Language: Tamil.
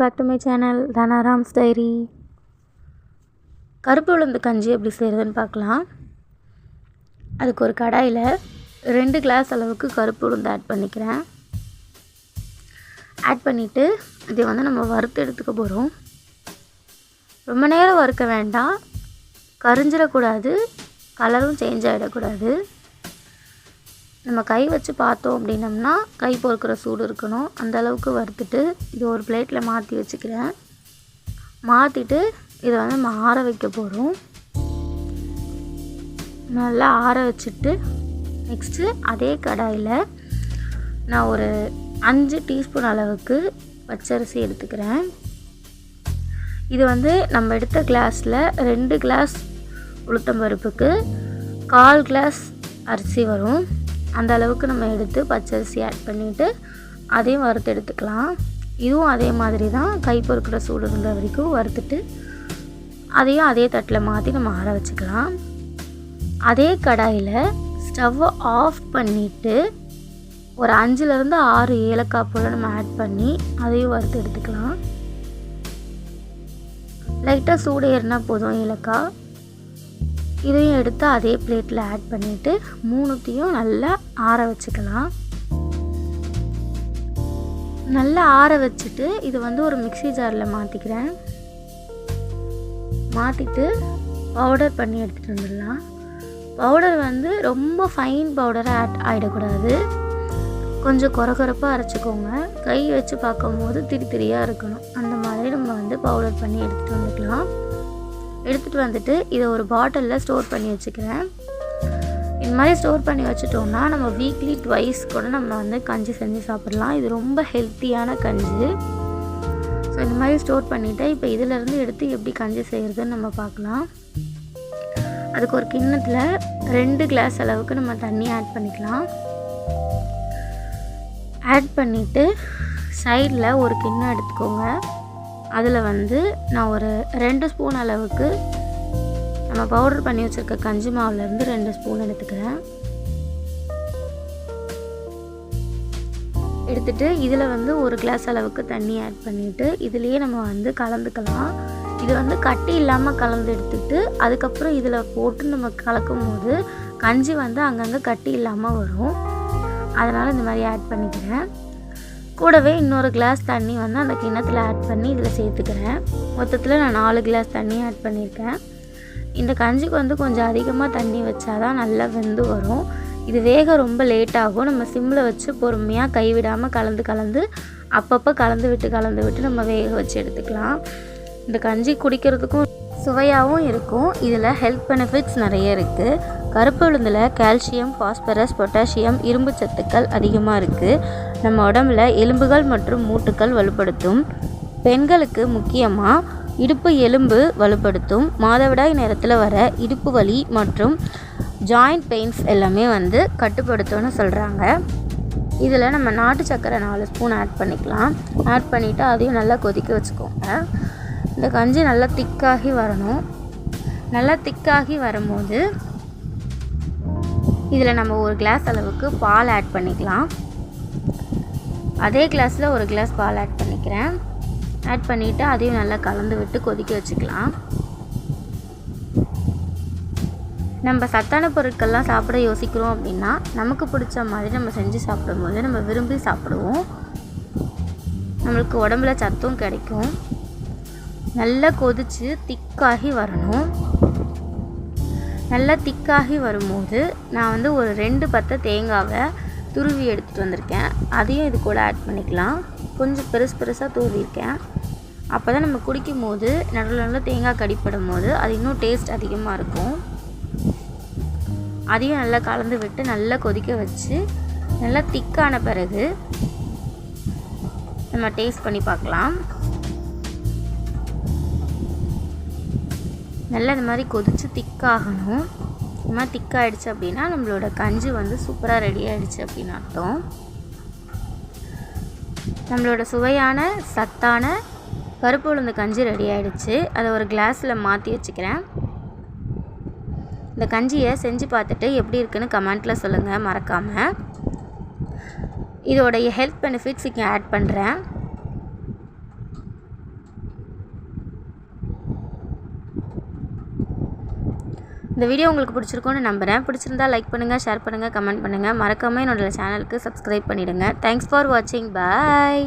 Back to my channel Dhanaram's diary கருப்பு உளுந்து கஞ்சி எப்படி செய்கிறதுன்னு பார்க்கலாம். அதுக்கு ஒரு கடாயில் ரெண்டு கிளாஸ் அளவுக்கு கருப்பு உளுந்து ஆட் பண்ணிக்கிறேன். ஆட் பண்ணிவிட்டு இதை வந்து நம்ம வறுத்து எடுத்துக்க போகிறோம் ரொம்ப நேரம் வறுக்க வேண்டாம். கரிஞ்சிடக்கூடாது. கலரும் சேஞ்ச் ஆகிடக்கூடாது நம்ம கை வச்சு பார்த்தோம் அப்படின்னம்னா கை பொறுக்கிற சூடு இருக்கணும். அந்த அளவுக்கு வறுத்துட்டு இது ஒரு பிளேட்டில் மாற்றி வச்சுக்கிறேன். மாற்றிட்டு இதை வந்து நம்ம ஆற வைக்க போகிறோம் நல்லா ஆற வச்சுட்டு நெக்ஸ்ட்டு அதே கடாயில் நான் ஒரு அஞ்சு டீஸ்பூன் அளவுக்கு பச்சரிசி எடுத்துக்கிறேன். இது வந்து நம்ம எடுத்த கிளாஸில் ரெண்டு கிளாஸ் உளுத்தம்பருப்புக்கு கால் கிளாஸ் அரிசி வரும். அந்த அளவுக்கு நம்ம எடுத்து பச்சரிசி ஆட் பண்ணிவிட்டு அதையும் வறுத்து எடுத்துக்கலாம். இதுவும் அதே மாதிரி தான் கை பொறுக்கிற சூடு இருந்த வரைக்கும் வறுத்துட்டு அதையும் அதே தட்டில் மாற்றி நம்ம ஆற வச்சுக்கலாம். அதே கடாயில் ஸ்டவ்வை ஆஃப் பண்ணிவிட்டு ஒரு அஞ்சுலேருந்து ஆறு ஏலக்காய் போல் நம்ம ஆட் பண்ணி அதையும் வறுத்து எடுத்துக்கலாம். லைட்டாக சூடு ஏறினா போதும் ஏலக்காய். இதையும் எடுத்து அதே பிளேட்டில் ஆட் பண்ணிவிட்டு மூணுத்தையும் நல்லா ஆற வச்சுக்கலாம். நல்லா ஆற வச்சுட்டு இது வந்து ஒரு மிக்சி ஜாரில் மாற்றிக்கிறேன் மாற்றிட்டு பவுடர் பண்ணி எடுத்துகிட்டு வந்துடலாம். பவுடர் வந்து ரொம்ப ஃபைன் பவுடராக ஆட் ஆகிடக்கூடாது கொஞ்சம் குறகுறப்பாக அரைச்சிக்கோங்க. கை வச்சு பார்க்கும்போது திரி திரியாக இருக்கணும். அந்த மாதிரி நம்ம வந்து பவுடர் பண்ணி எடுத்துகிட்டு வந்துக்கலாம். எடுத்துகிட்டு வந்துட்டு இதை ஒரு பாட்டிலில் ஸ்டோர் பண்ணி வச்சுக்கிறேன். இந்த மாதிரி ஸ்டோர் பண்ணி வச்சுட்டோம்னா நம்ம வீக்லி ட்வைஸ் கூட நம்ம வந்து கஞ்சி செஞ்சு சாப்பிட்லாம். இது ரொம்ப ஹெல்த்தியான கஞ்சி. ஸோ இந்த மாதிரி ஸ்டோர் பண்ணிவிட்டு இப்போ இதிலேருந்து எடுத்து எப்படி கஞ்சி செய்கிறதுன்னு நம்ம பார்க்கலாம். அதுக்கு ஒரு கிண்ணத்தில் ரெண்டு கிளாஸ் அளவுக்கு நம்ம தண்ணி ஆட் பண்ணிக்கலாம். ஆட் பண்ணிவிட்டு சைடில் ஒரு கிண்ணம் எடுத்துக்கோங்க. அதில் வந்து நான் ஒரு ரெண்டு ஸ்பூன் அளவுக்கு நம்ம பவுடர் பண்ணி வச்சுருக்க கஞ்சி மாவுலேருந்து ரெண்டு ஸ்பூன் எடுத்துக்கிறேன். எடுத்துகிட்டு இதில் வந்து ஒரு கிளாஸ் அளவுக்கு தண்ணி ஆட் பண்ணிவிட்டு இதுலேயே நம்ம வந்து கலந்துக்கலாம். இது வந்து கட்டி இல்லாமல் கலந்து எடுத்துக்கிட்டு அதுக்கப்புறம் இதில் போட்டு நம்ம கலக்கும் போது கஞ்சி வந்து அங்கங்கே கட்டி இல்லாமல் வரும். அதனால் இந்த மாதிரி ஆட் பண்ணிக்கிறேன். கூடவே இன்னொரு கிளாஸ் தண்ணி வந்து அந்த கிண்ணத்தில் ஆட் பண்ணி இதில் சேர்த்துக்கிறேன். மொத்தத்தில் நான் நாலு கிளாஸ் தண்ணி ஆட் பண்ணியிருக்கேன். இந்த கஞ்சிக்கு வந்து கொஞ்சம் அதிகமாக தண்ணி வச்சா தான் நல்லா வெந்து வரும். இது வேக ரொம்ப லேட் ஆகும். நம்ம சிம்மில் வச்சு பொறுமையாக கைவிடாமல் கலந்து கலந்து அப்பப்போ கலந்து விட்டு கலந்து விட்டு நம்ம வேக வச்சு எடுத்துக்கலாம். இந்த கஞ்சி குடிக்கிறதுக்கும் சுவையாகவும் இருக்கும். இதில் ஹெல்த் பெனிஃபிட்ஸ் நிறைய இருக்குது கருப்பு உளுந்தில் கால்சியம் ஃபாஸ்பரஸ் பொட்டாசியம் இரும்பு சத்துக்கள் அதிகமாக இருக்குது நம்ம உடம்புல எலும்புகள் மற்றும் மூட்டுக்கள் வலுப்படுத்தும். பெண்களுக்கு முக்கியமாக இடுப்பு எலும்பு வலுப்படுத்தும். மாதவிடாய் நேரத்தில் வர இடுப்பு வலி மற்றும் ஜாயிண்ட் பெயின்ஸ் எல்லாமே வந்து கட்டுப்படுத்தும்னு சொல்கிறாங்க இதில் நம்ம நாட்டு சக்கரை நாலு ஸ்பூன் ஆட் பண்ணிக்கலாம். ஆட் பண்ணிவிட்டு அதையும் நல்லா கொதிக்க வச்சுக்கோங்க. இந்த கஞ்சி நல்லா திக்காகி வரணும். நல்லா திக்காகி வரும்போது இதில் நம்ம ஒரு கிளாஸ் அளவுக்கு பால் ஆட் பண்ணிக்கலாம். அதே கிளாஸில் ஒரு கிளாஸ் பால் ஆட் பண்ணிக்கிறேன். ஆட் பண்ணிவிட்டு அதையும் நல்லா கலந்து விட்டு கொதிக்க வச்சுக்கலாம். நம்ம சத்தான பொருட்கள்லாம் சாப்பிட யோசிக்கிறோம் அப்படின்னா நமக்கு பிடிச்ச மாதிரி நம்ம செஞ்சு சாப்பிடும்போது நம்ம விரும்பி சாப்பிடுவோம். நம்மளுக்கு உடம்புல சத்தும் கிடைக்கும். நல்லா கொதித்து திக்காகி வரணும். நல்லா திக்காகி வரும்போது நான் வந்து ஒரு ரெண்டு பத்தை தேங்காவை துருவி எடுத்துகிட்டு வந்திருக்கேன். அதையும் இது கூட ஆட் பண்ணிக்கலாம். கொஞ்சம் பெருசு பெருசாக தூவிருக்கேன் அப்போ தான் நம்ம குடிக்கும் போது நடுவில் நடுவில் தேங்காய் கடிப்படும் போது அது இன்னும் டேஸ்ட் அதிகமாக இருக்கும். அதையும் நல்லா கலந்து விட்டு நல்லா கொதிக்க வச்சு நல்லா திக்கான பிறகு நம்ம டேஸ்ட் பண்ணி பார்க்கலாம். நல்லா இந்த மாதிரி கொதித்து திக்காகணும். இந்த மாதிரி திக்காகிடுச்சு அப்படின்னா நம்மளோட கஞ்சி வந்து சூப்பராக ரெடி ஆகிடுச்சு அப்படின்னு அர்த்தம். நம்மளோட சுவையான சத்தான பருப்பு உளுந்து கஞ்சி ரெடி ஆகிடுச்சு அதை ஒரு கிளாஸில் மாற்றி வச்சுக்கிறேன். இந்த கஞ்சியை செஞ்சு பார்த்துட்டு எப்படி இருக்குன்னு கமெண்ட்டில் சொல்லுங்கள் மறக்காமல் இதோடைய ஹெல்த் பெனிஃபிட்ஸ் இங்கே ஆட் பண்ணுறேன் இந்த வீடியோ உங்களுக்கு பிடிச்சிருக்கும்னு நம்புகிறேன் பிடிச்சிருந்தா லைக் பண்ணுங்கள் ஷேர் பண்ணுங்கள் கமெண்ட் பண்ணுங்கள் மறக்காமல் என்னோட சேனலுக்கு சப்ஸ்கிரைப் பண்ணிவிடுங்க தேங்க்ஸ் ஃபார் வாட்சிங் பாய்